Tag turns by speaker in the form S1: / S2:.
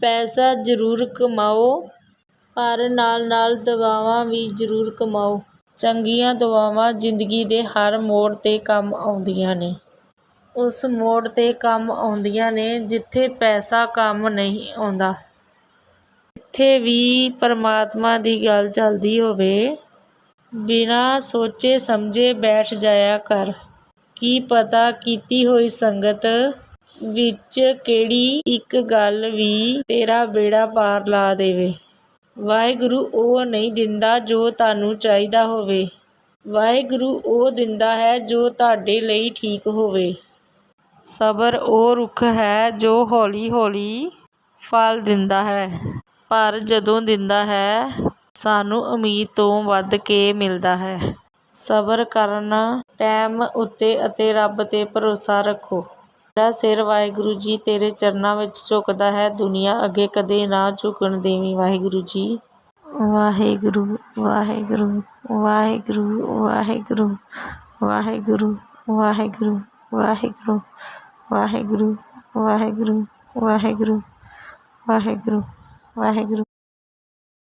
S1: ਪੈਸਾ ਜ਼ਰੂਰ ਕਮਾਓ ਪਰ ਨਾਲ-ਨਾਲ ਦੁਆਵਾਂ ਵੀ ਜ਼ਰੂਰ ਕਮਾਓ। ਚੰਗੀਆਂ ਦੁਆਵਾਂ ਜ਼ਿੰਦਗੀ ਦੇ ਹਰ ਮੋੜ 'ਤੇ ਕੰਮ ਆਉਂਦੀਆਂ ਨੇ। ਉਸ ਮੋੜ 'ਤੇ ਕੰਮ ਆਉਂਦੀਆਂ ਨੇ ਜਿੱਥੇ ਪੈਸਾ ਕੰਮ ਨਹੀਂ ਆਉਂਦਾ। ਜਿੱਥੇ ਵੀ ਪਰਮਾਤਮਾ ਦੀ ਗੱਲ ਚੱਲਦੀ ਹੋਵੇ, ਬਿਨਾਂ ਸੋਚੇ-ਸਮਝੇ ਬੈਠ ਜਾਇਆ ਕਰ। ਕੀ ਪਤਾ ਕੀਤੀ ਹੋਈ ਸੰਗਤ ਵਿੱਚ ਕਿਹੜੀ ਇੱਕ ਗੱਲ ਵੀ ਤੇਰਾ ਬੇੜਾ ਪਾਰ ਲਾ ਦੇਵੇ। ਵਾਹਿਗੁਰੂ ਉਹ ਨਹੀਂ ਦਿੰਦਾ ਜੋ ਤੁਹਾਨੂੰ ਚਾਹੀਦਾ ਹੋਵੇ, ਵਾਹਿਗੁਰੂ ਉਹ ਦਿੰਦਾ ਹੈ ਜੋ ਤੁਹਾਡੇ ਲਈ ਠੀਕ ਹੋਵੇ। ਸਬਰ ਉਹ ਰੁੱਖ ਹੈ ਜੋ ਹੌਲੀ-ਹੌਲੀ ਫਲ ਦਿੰਦਾ ਹੈ, ਪਰ ਜਦੋਂ ਦਿੰਦਾ ਹੈ, ਸਾਨੂੰ ਉਮੀਦ ਤੋਂ ਵੱਧ ਕੇ ਮਿਲਦਾ ਹੈ। ਸਬਰ ਕਰਨ ਟੈਮ ਉੱਤੇ ਅਤੇ ਰੱਬ 'ਤੇ ਭਰੋਸਾ ਰੱਖੋ। ਮੇਰਾ ਸਿਰ ਵਾਹਿਗੁਰੂ ਜੀ ਤੇਰੇ ਚਰਨਾਂ ਵਿੱਚ ਝੁਕਦਾ ਹੈ, ਦੁਨੀਆ ਅੱਗੇ ਕਦੇ ਨਾ ਝੁਕਣ ਦੇਵੀਂ ਵਾਹਿਗੁਰੂ ਜੀ। ਵਾਹਿਗੁਰੂ ਵਾਹਿਗੁਰੂ ਵਾਹਿਗੁਰੂ ਵਾਹਿਗੁਰੂ ਵਾਹਿਗੁਰੂ ਵਾਹਿਗੁਰੂ ਵਾਹਿਗੁਰੂ ਵਾਹਿਗੁਰੂ ਵਾਹਿਗੁਰੂ ਵਾਹਿਗੁਰੂ ਵਾਹਿਗੁਰੂ ਵਾਹਿਗੁਰੂ